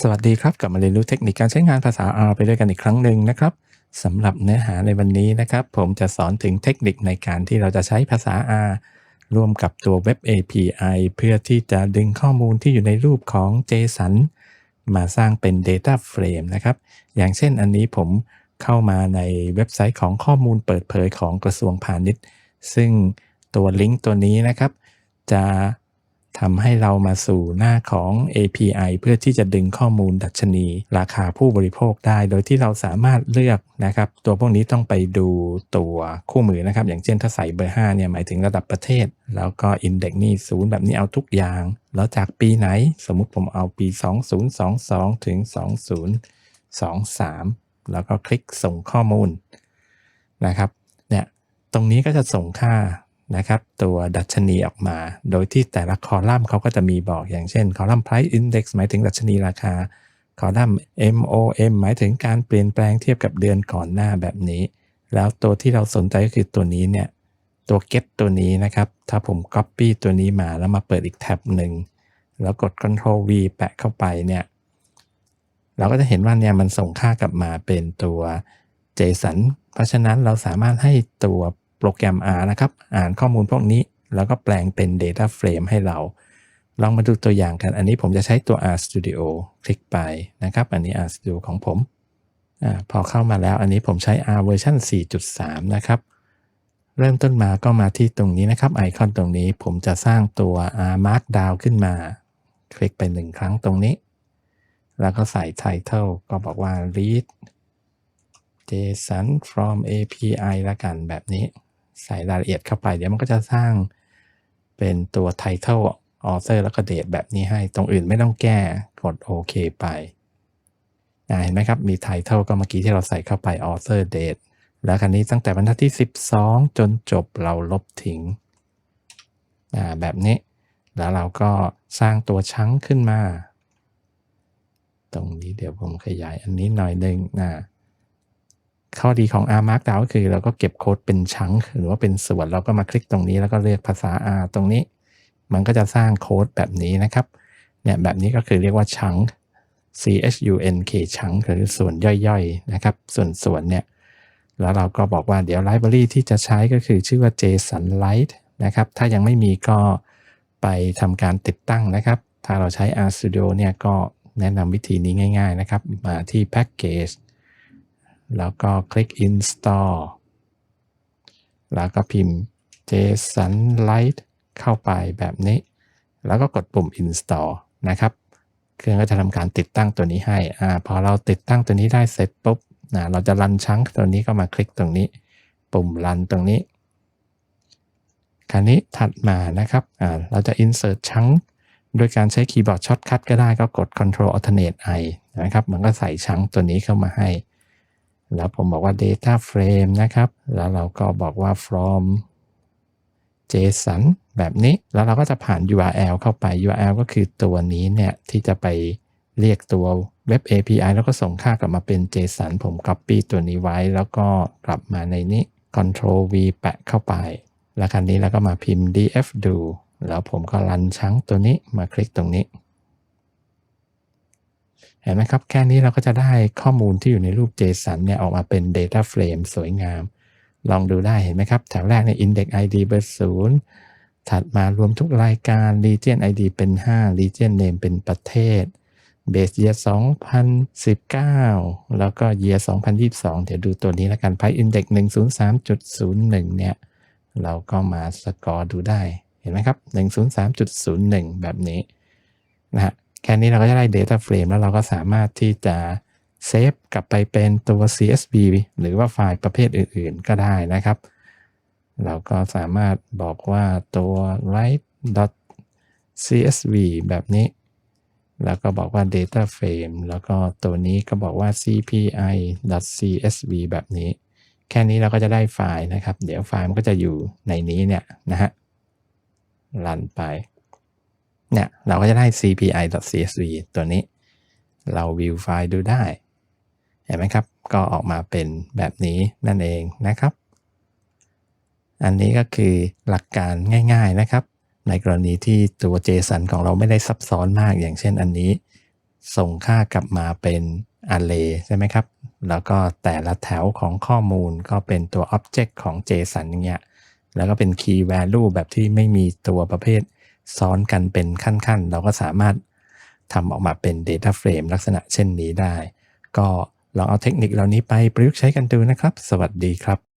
สวัสดีครับกลับมาเรียนรู้เทคนิคการใช้งานภาษา R ไปด้วยกันอีกครั้งหนึ่งนะครับสำหรับเนื้อหาในวันนี้นะครับ ผมจะสอนถึงเทคนิคในการที่เราจะใช้ภาษา R ร่วมกับตัว Web API เพื่อที่จะดึงข้อมูลที่อยู่ในรูปของ JSON มาสร้างเป็น Data Frame นะครับ อย่างเช่นอันนี้ผมเข้ามาในเว็บไซต์ของข้อมูลเปิดเผยของกระทรวงพาณิชย์ ซึ่งตัวลิงก์ตัวนี้นะครับ จะ ทำให้เรามาสู่หน้าของ API เพื่อที่จะดึงข้อมูลดัชนี ราคาผู้บริโภคได้ โดยที่เราสามารถเลือกนะครับ ตัวพวกนี้ต้องไปดูตัวคู่มือนะครับ อย่างเช่นถ้าใส่เบอร์ 5 เนี่ยหมายถึงระดับประเทศ แล้วก็ Index นี่ศูนย์แบบนี้เอาทุกอย่าง แล้วจากปีไหน สมมุติผมเอาปี 2022 ถึง 2023 แล้วก็คลิกส่งข้อมูลนะครับ เนี่ย ตรงนี้ก็จะส่งค่า นะครับตัวดัชนีออกมา โดยที่แต่ละคอลัมน์เขาก็จะมีบอกอย่างเช่นคอลัมน์ price index หมายถึงดัชนีราคา คอลัมน์ MOM หมายถึงการเปลี่ยนแปลงเทียบกับเดือนก่อนหน้าแบบนี้ แล้วตัวที่เราสนใจก็คือตัวนี้เนี่ยตัว get ตัวนี้นะครับ ถ้าผม copy ตัวนี้มาแล้วมาเปิดอีกแท็บหนึ่ง แล้วกด Control V แปะเข้าไปเนี่ยเราก็จะเห็นว่าเนี่ยมันส่งค่ากลับมาเป็นตัว JSON เพราะฉะนั้นเราสามารถให้ตัว โปรแกรม R นะครับ อ่านข้อมูลพวกนี้ แล้วก็แปลงเป็น Data Frame ให้เรา ลองมาดูตัวอย่างกัน อันนี้ผมจะใช้ตัว R Studio คลิกไปนะครับ อันนี้ R Studio ของผมอพอเข้ามาแล้ว อันนี้ผมใช้ R เวอร์ชัน4.3 นะครับ เริ่มต้นมาก็มาที่ตรงนี้นะครับ ไอคอนตรงนี้ผมจะสร้างตัว R Markdown ขึ้นมา คลิกไปหนึ่งครั้งตรงนี้ แล้วก็ใส่ Title ก็บอกว่า read JSON from API ละกันแบบนี้ ใส่รายละเอียดเข้าไป เดี๋ยวมันก็จะสร้างเป็นตัว Title Author แล้วก็ Date แบบนี้ให้ ตรงอื่นไม่ต้องแก้กดโอเคไปเห็นไหมครับ มี Title ก็เมื่อกี้ที่เราใส่เข้าไป Author Date แล้วคันนี้ตั้งแต่บรรทัดที่ 12 จนจบเราลบทิ้งแบบนี้ แล้วเราก็สร้างตัวชั้งขึ้นมา ตรงนี้เดี๋ยวผมขยายอันนี้หน่อยหนึ่งนะ ข้อดีของ R Markdown ก็คือเราก็เก็บโค้ดเป็นชั้งหรือว่าเป็นส่วนเราก็มาคลิกตรงนี้แล้วก็เลือกภาษา R ตรงนี้ มันก็จะสร้างโค้ดแบบนี้นะครับเนี่ยแบบนี้ก็คือเรียกว่าชั้ง C H U N K ชั้งหรือส่วนย่อยๆนะครับ ส่วนส่วนเนี่ยแล้วเราก็บอกว่าเดี๋ยวไลบรารีที่จะใช้ก็คือชื่อว่า JSON Lite นะครับ ถ้ายังไม่มีก็ไปทำการติดตั้งนะครับ ถ้าเราใช้ R Studio เนี่ยก็แนะนำวิธีนี้ง่าย ๆ นะครับ มาที่ Package แล้วก็คลิก install แล้วก็พิมพ์ JSON Lite เข้าไปแบบนี้ แล้วก็กดปุ่ม install นะครับ เครื่องก็จะทำการติดตั้งตัวนี้ให้อ่าพอเราติดตั้งตัวนี้ได้เสร็จปุ๊บนะเราจะรันชั้งตัวนี้ก็มาคลิกตรงนี้ ปุ่มรันตรงนี้ คราวนี้ถัดมานะครับอ่าเราจะ insert ชั้งโดยการใช้คีย์บอร์ดช็อตคัทก็ได้ก็กด Ctrl Alternate I นะครับ มันก็ใส่ชั้งตัวนี้เข้ามาให้ แล้วผมบอกว่า data frame นะครับ แล้วเราก็บอกว่า from JSON แบบนี้ แล้วเราก็จะผ่าน URL เข้าไป URL ก็คือตัวนี้เนี่ยที่จะไปเรียกตัว Web API แล้วก็ส่งค่ากลับมาเป็น JSON ผม copy ตัวนี้ไว้ แล้วก็กลับมาในนี้ Ctrl V แปะเข้าไป แล้วคันนี้เราก็มาพิมพ์ df do แล้วผมก็รันชั้งตัวนี้มาคลิกตรงนี้ เห็นไหมครับ แค่นี้เราก็จะได้ข้อมูลที่อยู่ในรูป JSON เนี่ยออกมาเป็น Data Frame สวยงาม ลองดูได้เห็นไหมครับ แถวแรกใน Index ID เบอร์ศูนย์ถัดมารวมทุกรายการ Region ID เป็น 5 Region Name เป็นประเทศ Base Year 2019 แล้วก็ Year 2022 เดี๋ยวดูตัวนี้แล้วกัน Price Index 103.01 เนี่ย เราก็มาสกอร์ดูได้ เห็นไหมครับ 103.01 แบบนี้นะฮะ แค่นี้เราก็จะได้ Data Frame แล้วเราก็สามารถที่จะเซฟกลับไปเป็นตัว CSV หรือว่าไฟล์ประเภทอื่นๆ ก็ได้นะครับ เราก็สามารถบอกว่าตัว write .csv แบบนี้ แล้วก็บอกว่า data frame แล้วก็ตัวนี้ก็บอกว่า cpi .csv แบบนี้ แค่นี้เราก็จะได้ไฟล์นะครับ เดี๋ยวไฟล์มันก็จะอยู่ในนี้เนี่ยนะฮะ รันไป เนี่ยเราก็จะได้ cpi.csv ตัวนี้ เราวิวไฟล์ดูได้ เห็นไหมครับ ก็ออกมาเป็นแบบนี้นั่นเองนะครับ อันนี้ก็คือหลักการง่าย ๆนะครับ ในกรณีที่ตัว JSON ของเราไม่ได้ซับซ้อนมากอย่างเช่นอันนี้ ส่งค่ากลับมาเป็น array ใช่ไหมครับ แล้วก็แต่ละแถวของข้อมูลก็เป็นตัว object ของ JSON อย่างเงี้ย แล้วก็เป็น key value แบบที่ไม่มีตัวประเภท ซ้อนกันเป็นขั้นๆ เราก็สามารถทำออกมาเป็น data frame ลักษณะเช่นนี้ได้ ก็ลองเอาเทคนิคเหล่านี้ไปประยุกต์ใช้กันดูนะครับ สวัสดีครับ